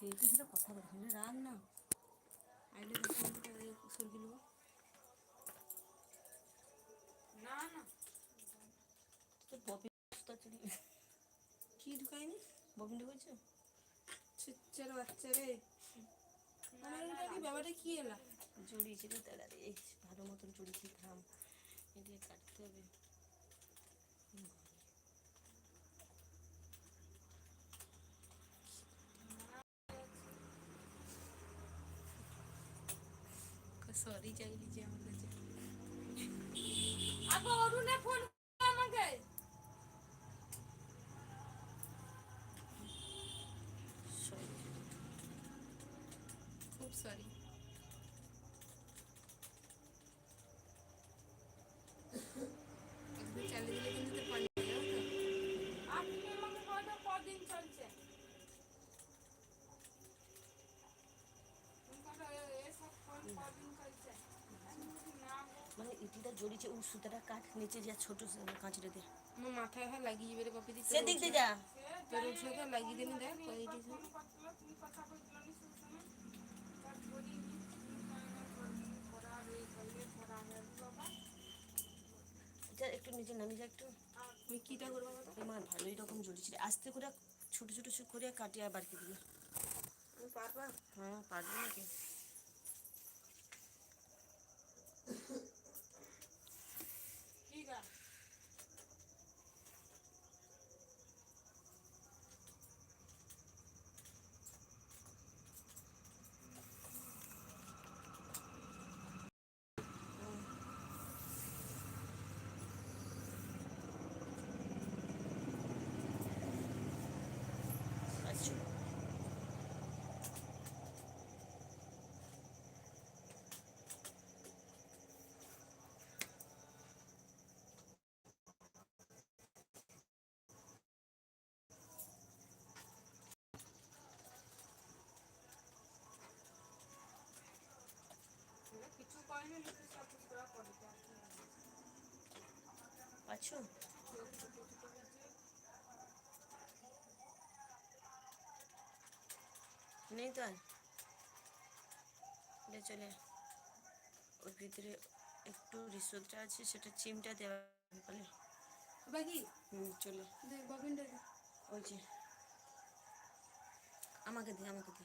সেই তো সেটা কথা বলছি না রাগ না। আইলে না কি? ঢুকাইনি ববিন ঢুকেছে? ছিচ্ছের বাচ্চা রে। আমার এটা কি ব্যাপারটা কি এলা? জড়িয়েছে রে তারা রে ভালো মতন জড়িয়েছি থাম এদিকে কাটতে হবে। সরি চাইলি যে আমার কাছে। আগে অরুণে ফোন আমাকে। খুব সরি চালিয়ে কদিন চলছে? কদিন মানে ইটিটা জড়িয়েছে ও সুতাটা কাট নিচে যা ছোট কাঁচড়ে দে আমার মাথায় হ্যাঁ লাগিয়ে বেড়ে কপি দিতে সেদিক দিয়ে যা। তোর উঠে লাগিয়ে দিনি দেখ কই দিছে একটু নিচে নামি যা একটু। আমি কিটা করব? আমার ভালোই রকম জড়িয়েছিল আস্তে করে ছোট ছোট করে কাটিয়ে আবার কি দিবি? পারবা? হ্যাঁ পারবি নাকি কি গা আচ্ছা পাচ্ছ নেই তো আর? চলে ওর ভিতরে একটু রিসোর্টটা আছে সেটা চিমটা দেওয়া বলে বাকি? হুম চলে দেখ। ওই যে। আমাকে দে আমাকে দে।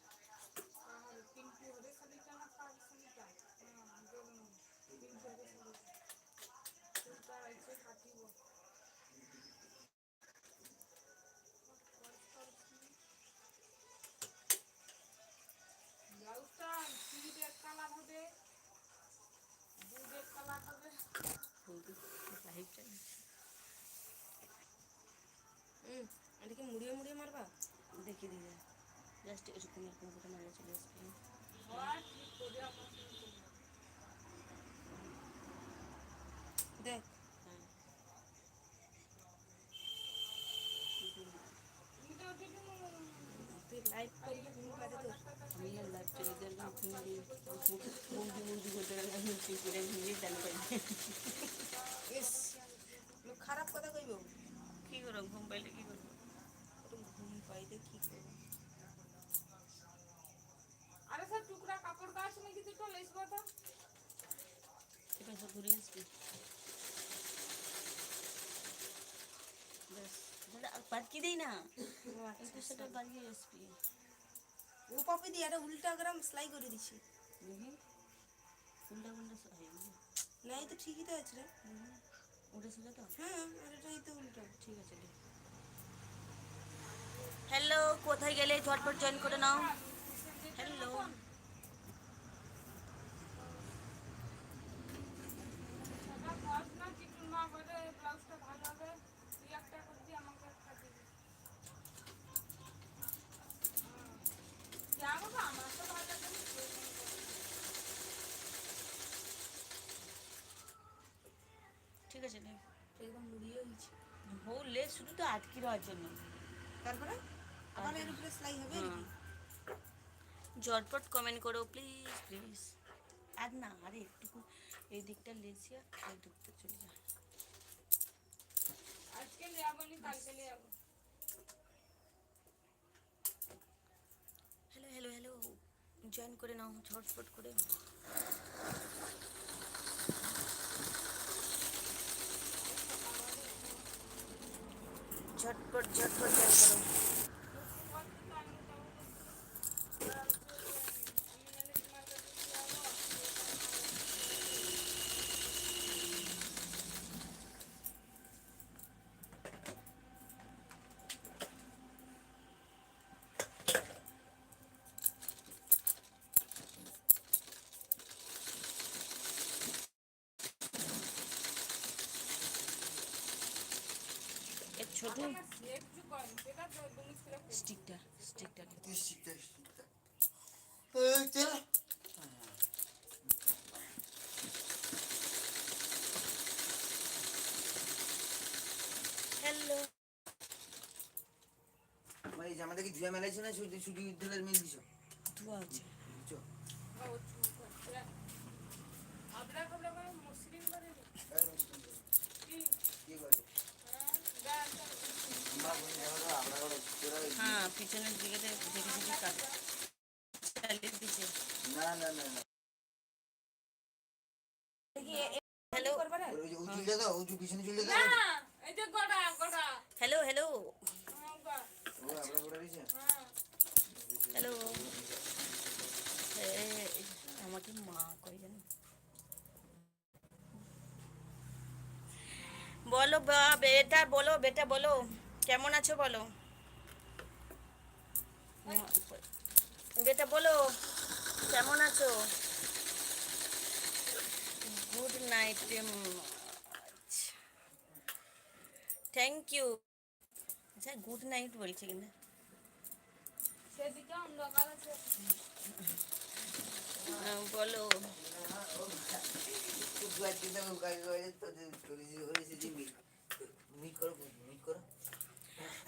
লাইভটা হুম এটাকে মুড়িয়ে মুড়িয়ে মারবা দেখে দিয়ে জাস্ট এরকম এরকম করে মারা চলে আসবে দেখ হ্যাঁ তুই লাইভ করবি তুমি পারে তো আমি না লাইভ চলে গেলাম হিন্দি বৌদি বৌদি করতে গেলাম হিন্দি করে হিন্দি জানি ইস লোক খারাপ কথা কইব? কী করো ঘুম পাইলে কী করব? ঘুম পাইলে কি করব? আরে স্যার টুকরা কাপড় গাছ নাকি দুটো লেস বাতা এবার সব ঘুরে আসবি। বাদকি দেই না। একটু সেটা বাড়িয়ে আসবি। ও পাপি দি আরে উল্টা গ্রাম সেলাই করে দিছি। উল্টা উল্টা হয় না তো ঠিকই তো আছে রে। ওটা তো? হ্যাঁ এটাই তো উল্টা। ঠিক আছে হ্যালো কোথায় গেলে ঝটপট জয়েন করে নাও। হ্যালো ঠিক ঠিক আছে নে একদম মুড়িয়ে গেছে বললে শুধু তো আটকে দেওয়ার জন্য। তারপরে? আবার এর উপরে সেলাই হবে। নাকি ঝটপট কমেন্ট করো প্লিজ প্লিজ আর না আরে একটু এই দিকটা লেজিয়া এই দিকটা চলে যা। আজকে যাব নি কালকে যাব হ্যালো হ্যালো হ্যালো জয়েন করে নাও ঝটপট করে। ঝটপট ঝটপট জয়েন করো এর ছোট একটু কম সেটা তো তুমি ছিল স্টিকটা স্টিকটা. হ্যালো জামাটা কি ধুয়া মেলাইছে না ছুটি ছুটি বিদ্যালয়ের মিল দিছ? ধোয়া আছে বুঝছ আপনার খবর করে মুসলিম করে কি কি করে হ্যাঁ আমরা বলি আমরা আমরা তোরা হ্যাঁ পিছনের দিকে দেখে দেখে কাট। চালিয়ে দিচ্ছে না না না না। হ্যালো। Hello hello. হ্যাঁ হ্যাঁ। হ্যালো। আমাকে মা কই জানো? বলো বা বেটা বলো বেটা বলো। কেমন আছো বলো? বেটা বলো কেমন আছো? গুড নাইট থ্যাংক ইউ আচ্ছা গুড নাইট বলছে কিনা? আহ, বলো।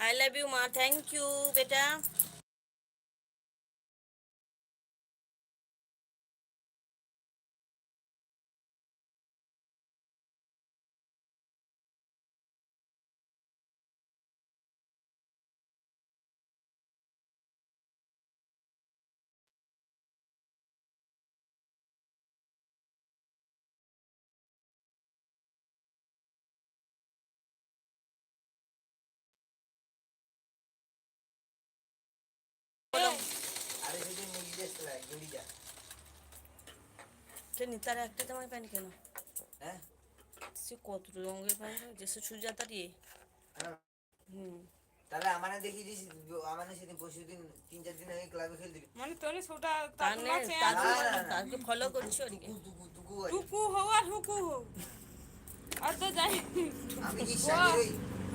আই লাভ ইউ মা। থ্যাংক ইউ বেটা। তার একটা জামাই প্যান্ট কেন? হ্যাঁ? সে কত রঙের প্যান্ট হ্যাঁ। হুম। তাহলে আমারে দেখি যে আমারে সেদিন পরশু দিন তিন চার দিন আগে ক্লাবে খেলতে মানে তোর ছোটা তার তাকে তাকে ফলো করছি টুকু আর হুকু আর তো যাই। আমি কি সাজিরে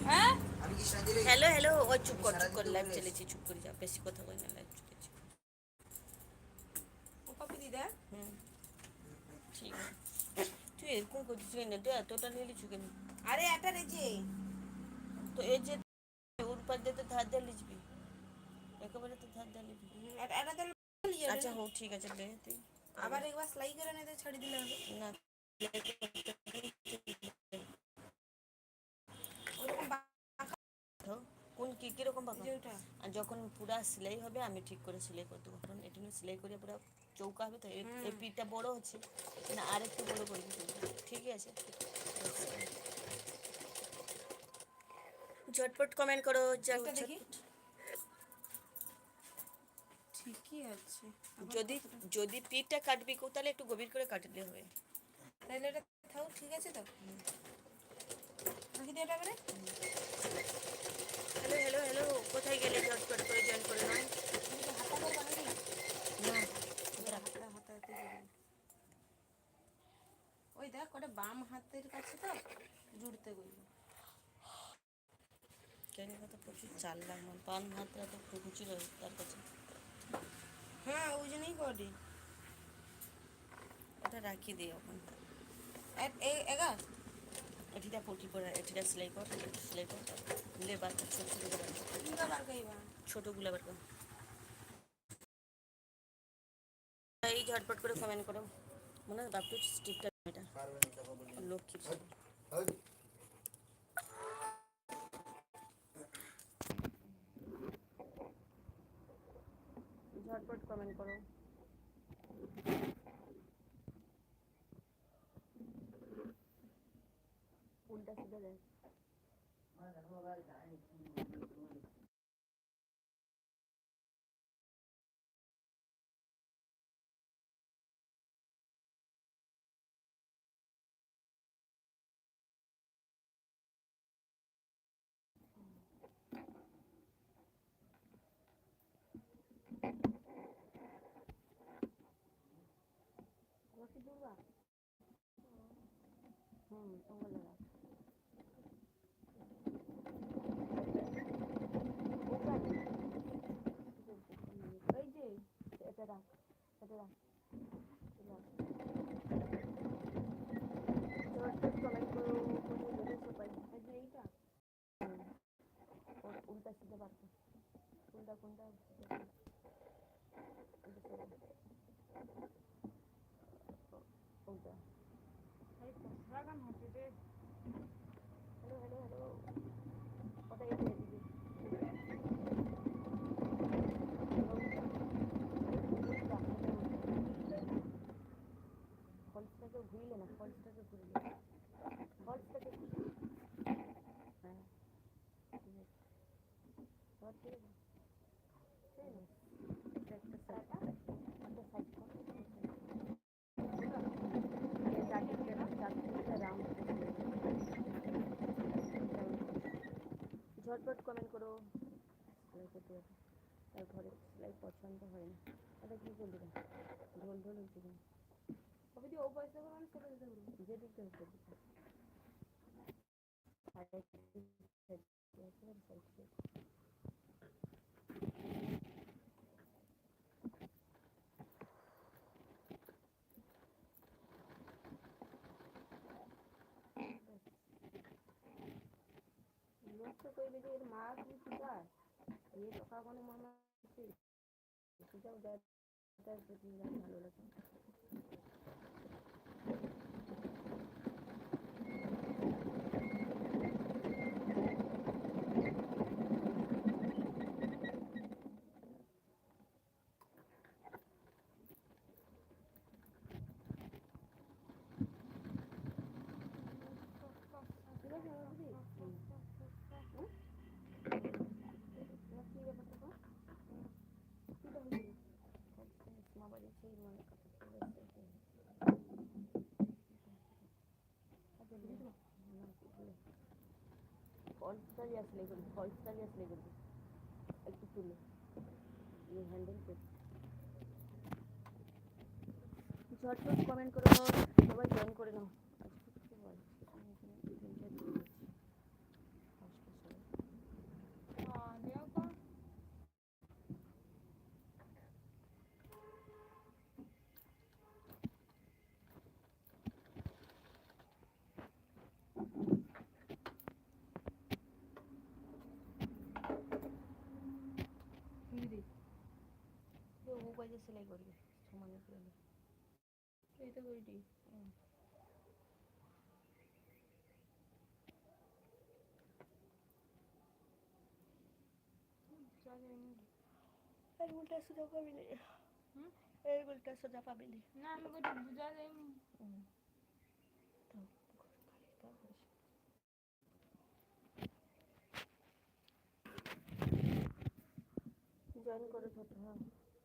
হ্যাঁ? আমি কি সাজিরে হ্যালো হ্যালো ওই চুপ কর চুপ কর লাইভ ঘুরে চলেছি চুপ করে যা বেশি কথা কই না লাইভ চলেছি ও কপি দিদা হুম ঠিক আছে তুই এরকম করছিস কেন তুই এতটা নিয়ে লিচু কেন আরে এটা রেজে তো এই যে ওর পার দিয়ে তো ধার দিয়ে লিখবি একেবারে তো ধার দিয়ে লিখবি এটা এটা তো লিয়ে আচ্ছা হোক ঠিক আছে লে তুই আবার একবার সেলাই করে নিতে ছাড়ি দিলে হবে না ওরকম তো কোন কি কীরকম ওটা। আর যখন পুরা সেলাই হবে আমি ঠিক করে সেলাই করে দেবো কারণ এটা নিয়ে সেলাই করে পুরো চৌকা হবে তো এই পিঠটা বড় হচ্ছে। না আর একটু বড় করে। ঠিকই আছে? ঝটপট কমেন্ট করো দেখি। ঠিকই আছে। যদি যদি পিঠটা কাটবি কেউ তাহলে একটু গভীর করে কাটলে হবে। তাহলে এটা থাও ঠিক আছে তো? নাকি দিয়ে এটা করে? হ্যালো হ্যালো হ্যালো কোথায় গেলে ঝটপট করে জয়েন করে নাও? তো। ওই দেখ ওটা বাম হাতের কাছে তো জুড়তে গইল কেন কথা প্রচুর চাল লাগল পান হাতটা তো প্রচুর তার কাছে। হ্যাঁ ওই জন্যই করে ওটা রাখি দিই ওখানে এগা। এটিটা পটি করে এটিটা সেলাই কর সেলাই কর লেবার ছোট ছোট বার ছোটোগুলো আবার কর এই ঝটপট করে কমেন্ট করো। মনে হয় বাপটু স্টিকটা এটা। পারবে না তখন বলি লক্ষ্মী হয় ঝটপট কমেন্ট করো উল্টা সিধা দেয় লক্ষ্মী দুর্গা হুম ওগুলো রাখ এই যে এটা রাখ এটা রাখ। উল্টা সিধে পারতো উল্টা কোনটা উল্টা এই তো লাগান হচ্ছে রে হ্যালো হ্যালো হ্যালো ওটা এই যে দিদি ফলসটাকে ঘুরিলে না ফলসটাকে ঘুরিলে ফলসটাকে হ্যাঁ ঝটপট কমেন্ট করো। সেলাই করতে তার ঘরে সেলাই পছন্দ হয় না। এটা কী ঢোল ঢোল হচ্ছে দিয়ে ও পয়সা করে মানুষ করে দিতে পারব যে মনে ভালো লাগে ঠিক আছে দিদি কি ব্যাপারটা কর কিটা হয়েছিল সেই মনে আসলে আসলে হ্যান্ডেল ঝটপট কমেন্ট করো সবাই জয়েন করে নাও। বাইরে সেলাই করবি সমানে করে। এই তো চলে এই উল্টা সোজা পাবি? এই উল্টা সোজা পাবি নি আমি কইটি বুঝা যাই জয়েন করে ছোট হ্যাঁ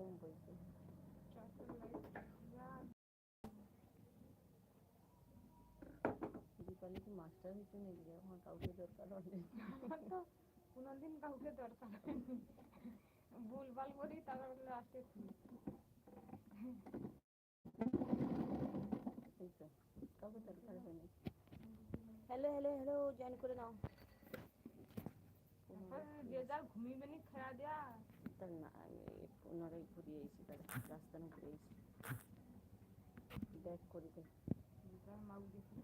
লাইট লাইট কর হুম ঘুম বলছে দীপালি কি মাস্টার হয়েছে নাকি যে আমার কাউকে দরকার হলে আমার তো কোনোদিন কাউকে দরকার হয়নি ভুলভাল করি তারপর লাস্টে এই তো কাউকে দরকার হয়নি হ্যালো হ্যালো হ্যালো জয়েন করে নাও পুনরায় যে যার ঘুমিয়ে নি খেয়া দেয়া তার না আমি পুনরায় ঘুরিয়ে এসেছি তার রাস্তা না ঘুরে এসেছি ব্যাক করে দে মাউ দেখি